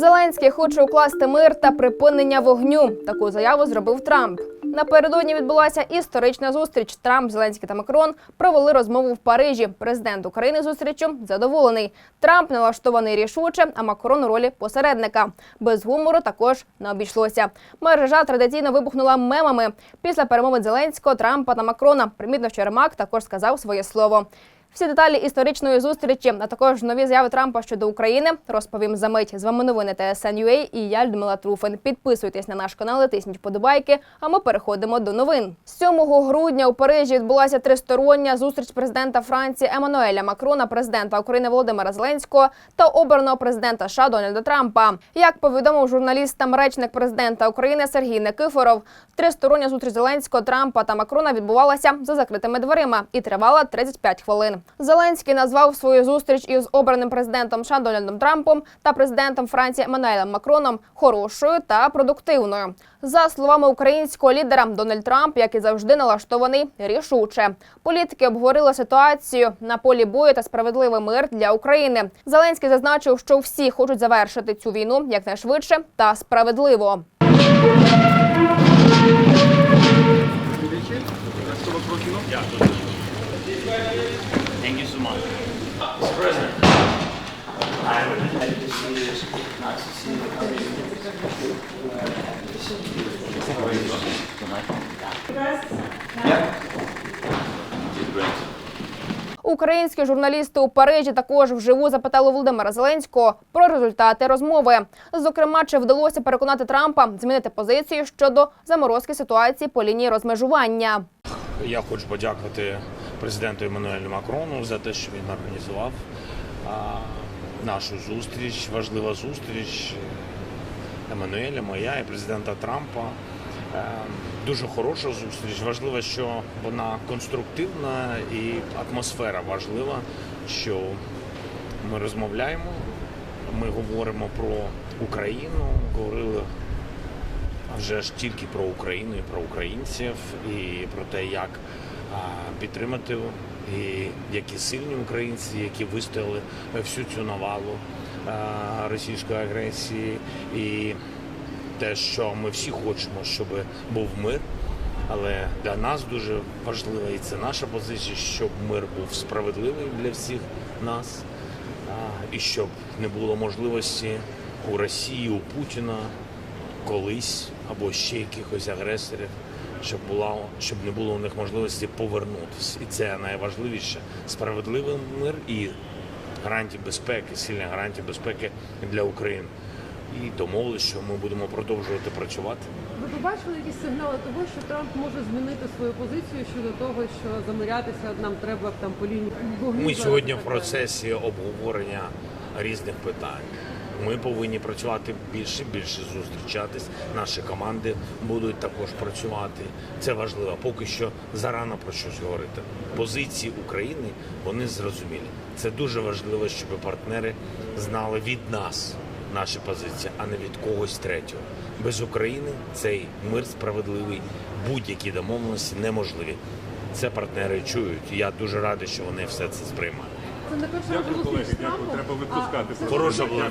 Зеленський хоче укласти мир та припинення вогню. Таку заяву зробив Трамп. Напередодні відбулася історична зустріч. Трамп, Зеленський та Макрон провели розмову в Парижі. Президент України зустрічю задоволений. Трамп налаштований рішуче, а Макрон у ролі посередника. Без гумору також не обійшлося. Мережа традиційно вибухнула мемами. Після перемовин Зеленського, Трампа та Макрона. Примітно, що Ремак також сказав своє слово. Всі деталі історичної зустрічі, а також нові заяви Трампа щодо України розповім за мить. З вами новини ТСН.UA і я Людмила Труфин. Підписуйтесь на наш канал, тисніть вподобайки. А ми переходимо до новин. 7 грудня у Парижі відбулася тристороння зустріч президента Франції Еммануеля Макрона, президента України Володимира Зеленського та обраного президента США Дональда Трампа. Як повідомив журналістам речник президента України Сергій Никифоров, тристороння зустріч Зеленського, Трампа та Макрона відбувалася за закритими дверима і тривала 35 хвилин. Зеленський назвав свою зустріч із обраним президентом США Дональдом Трампом та президентом Франції Еммануелем Макроном хорошою та продуктивною. За словами українського лідера, Дональд Трамп, як і завжди, налаштований рішуче. Політики обговорили ситуацію на полі бою та справедливий мир для України. Зеленський зазначив, що всі хочуть завершити цю війну якнайшвидше та справедливо. Thank you so much. Mr. President. I would like to see you. Nice to see you. How are you? Yeah. Did great. Українські журналісти у Парижі також вживу запитали Володимира Зеленського про результати розмови. Зокрема, чи вдалося переконати Трампа змінити позицію щодо заморозки ситуації по лінії розмежування. Я хочу подякувати президенту Еммануелю Макрону за те, що він організував нашу зустріч, важлива зустріч Еммануеля, моя і президента Трампа. Е, Дуже хороша зустріч. Важливо, що вона конструктивна і атмосфера важлива, що ми розмовляємо, ми говоримо про Україну, говорили вже ж тільки про Україну і про українців, і про те, як підтримати, і які сильні українці, які вистояли всю цю навалу російської агресії, і те, що ми всі хочемо, щоб був мир. Але для нас дуже важливо, і це наша позиція, щоб мир був справедливий для всіх нас, і щоб не було можливості у Росії, у Путіна колись або ще якихось агресорів, щоб була щоб не було у них можливості повернутися. І це найважливіше справедливий мир і гарантії безпеки, сильні гарантії безпеки для України. І домовилися, що ми будемо продовжувати працювати. Ви побачили якісь сигнали того, що Трамп може змінити свою позицію щодо того, що замирятися нам треба там по лінії Ми сьогодні в процесі обговорення різних питань. Ми повинні працювати більше, більше зустрічатись. Наші команди будуть також працювати. Це важливо. Поки що зарано про щось говорити. Позиції України вони зрозумілі. Це дуже важливо, щоб партнери знали від нас наші позиції, а не від когось третього. Без України цей мир справедливий, будь-які домовленості неможливі. Це партнери чують. Я дуже радий, що вони все це сприймають. Це не перша Дякую, колеги. Дякую. Треба випускати. Хороша була.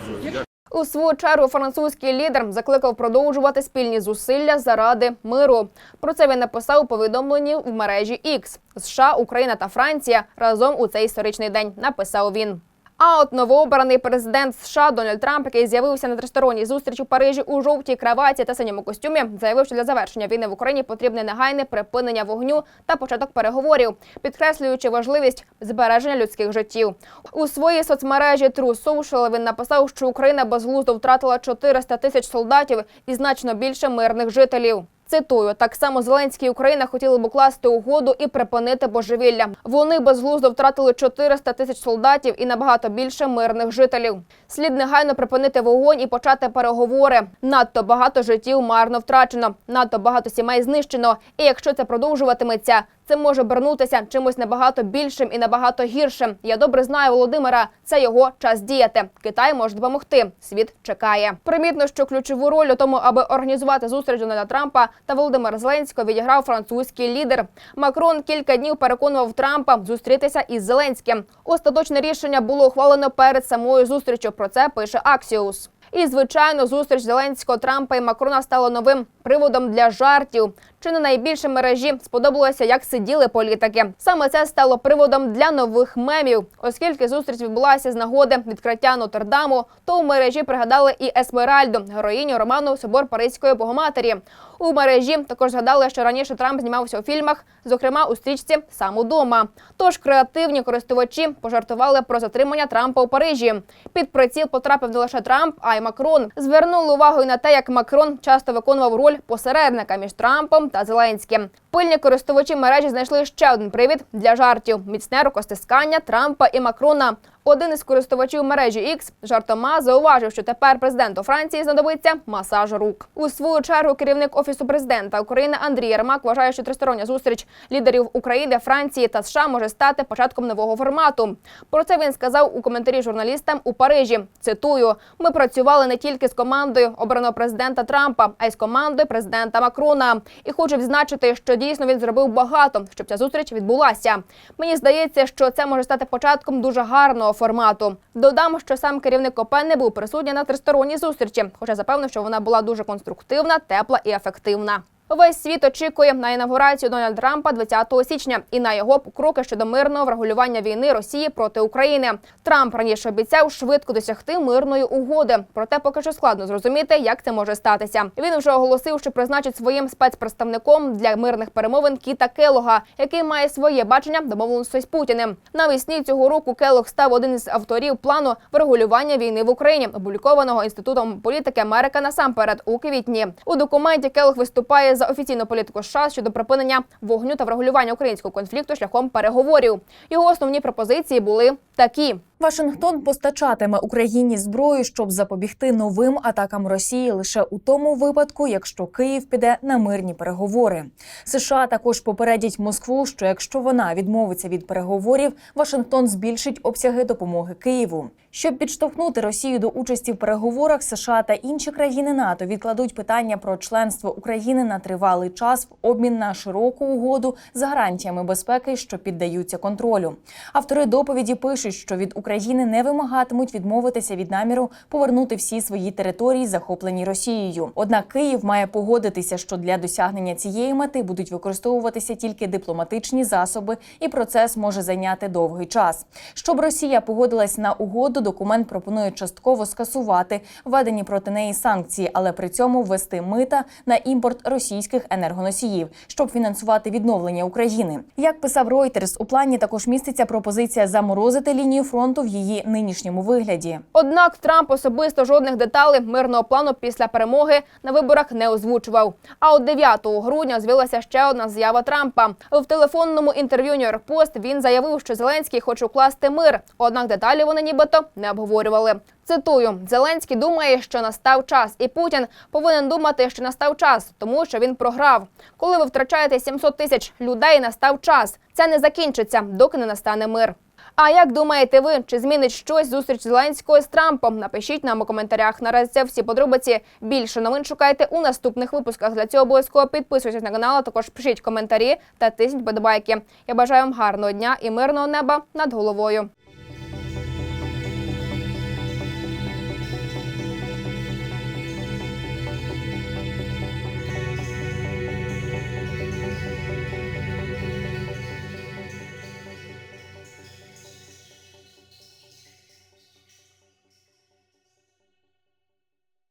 У свою чергу французький лідер закликав продовжувати спільні зусилля заради миру. Про це він написав у повідомленні в мережі X. США, Україна та Франція разом у цей історичний день. Написав він. А от новообраний президент США Дональд Трамп, який з'явився на тристоронній зустрічі у Парижі у жовтій краваті та синьому костюмі, заявив, що для завершення війни в Україні потрібне негайне припинення вогню та початок переговорів, підкреслюючи важливість збереження людських життів. У своїй соцмережі True Social він написав, що Україна безглуздо втратила 400 тисяч солдатів і значно більше мирних жителів. Цитую, так само Зеленський і Україна хотіли б укласти угоду і припинити божевілля. Вони безглуздо втратили 400 тисяч солдатів і набагато більше мирних жителів. Слід негайно припинити вогонь і почати переговори. Надто багато життів марно втрачено, надто багато сімей знищено. І якщо це продовжуватиметься, це може обернутися чимось набагато більшим і набагато гіршим. Я добре знаю Володимира. Це його час діяти. Китай може допомогти. Світ чекає. Примітно, що ключову роль у тому, аби організувати зустріч Дональда Трампа та Володимира Зеленського, відіграв французький лідер. Макрон кілька днів переконував Трампа зустрітися із Зеленським. Остаточне рішення було ухвалено перед самою зустрічю. Про це пише Аксіус. І звичайно, зустріч Зеленського, Трампа і Макрона стала новим приводом для жартів. Чи не найбільше мережі сподобалося, як сиділи політики? Саме це стало приводом для нових мемів, оскільки зустріч відбулася з нагоди відкриття Нотр-Даму, то у мережі пригадали і Есмеральду, героїню роману Собор Паризької Богоматері. У мережі також згадали, що раніше Трамп знімався у фільмах, зокрема у стрічці Сам удома. Тож креативні користувачі пожартували про затримання Трампа у Парижі. Під приціл потрапив не лише Трамп, а й Макрон. Звернули увагу й на те, як Макрон часто виконував роль посередника між Трампом та Зеленським. Пильні користувачі мережі знайшли ще один привід для жартів: міцне рукостискання Трампа і Макрона. Один із користувачів мережі X жартома зауважив, що тепер президенту Франції знадобиться масаж рук. У свою чергу керівник офісу президента України Андрій Єрмак вважає, що тристороння зустріч лідерів України, Франції та США може стати початком нового формату. Про це він сказав у коментарі журналістам у Парижі. Цитую: ми працювали не тільки з командою обраного президента Трампа, а й з командою президента Макрона. І хочу відзначити, що дійсно він зробив багато, щоб ця зустріч відбулася. Мені здається, що це може стати початком дуже гарного формату. Додам, що сам керівник ОП не був присутній на тристоронній зустрічі, хоча запевнив, що вона була дуже конструктивна, тепла і ефективна. Весь світ очікує на інавгурацію Дональда Трампа 20 січня і на його кроки щодо мирного врегулювання війни Росії проти України. Трамп раніше обіцяв швидко досягти мирної угоди. Проте поки що складно зрозуміти, як це може статися. Він вже оголосив, що призначить своїм спецпредставником для мирних перемовин Кіта Келога, який має своє бачення домовленостей з Путіним. Навесні цього року Келог став один із авторів плану врегулювання війни в Україні, опублікованого інститутом політики Америка насамперед у квітні. У документі Келог виступає за офіційну політику США щодо припинення вогню та врегулювання українського конфлікту шляхом переговорів. Його основні пропозиції були такі. Вашингтон постачатиме Україні зброю, щоб запобігти новим атакам Росії лише у тому випадку, якщо Київ піде на мирні переговори. США також попередять Москву, що якщо вона відмовиться від переговорів, Вашингтон збільшить обсяги допомоги Києву. Щоб підштовхнути Росію до участі в переговорах, США та інші країни НАТО відкладуть питання про членство України на тривалий час в обмін на широку угоду з гарантіями безпеки, що піддаються контролю. Автори доповіді пишуть, що від України не вимагатимуть відмовитися від наміру повернути всі свої території, захоплені Росією. Однак Київ має погодитися, що для досягнення цієї мети будуть використовуватися тільки дипломатичні засоби, і процес може зайняти довгий час. Щоб Росія погодилась на угоду, документ пропонує частково скасувати введені проти неї санкції, але при цьому ввести мита на імпорт російських енергоносіїв, щоб фінансувати відновлення України. Як писав Reuters, у плані також міститься пропозиція заморозити лінію фронту в її нинішньому вигляді. Однак Трамп особисто жодних деталей мирного плану після перемоги на виборах не озвучував. А от 9 грудня з'явилася ще одна заява Трампа. В телефонному інтерв'ю York Post він заявив, що Зеленський хоче укласти мир. Однак деталі вони нібито не обговорювали. Цитую: Зеленський думає, що настав час, і Путін повинен думати, що настав час, тому що він програв. Коли ви втрачаєте 700 тисяч людей, настав час. Це не закінчиться, доки не настане мир. А як думаєте ви, чи змінить щось зустріч Зеленського з Трампом? Напишіть нам у коментарях. Наразі це всі подробиці. Більше новин шукайте у наступних випусках. Для цього обов'язково підписуйтесь на канал, а також пишіть коментарі та тисніть подобайки. Я бажаю вам гарного дня і мирного неба над головою.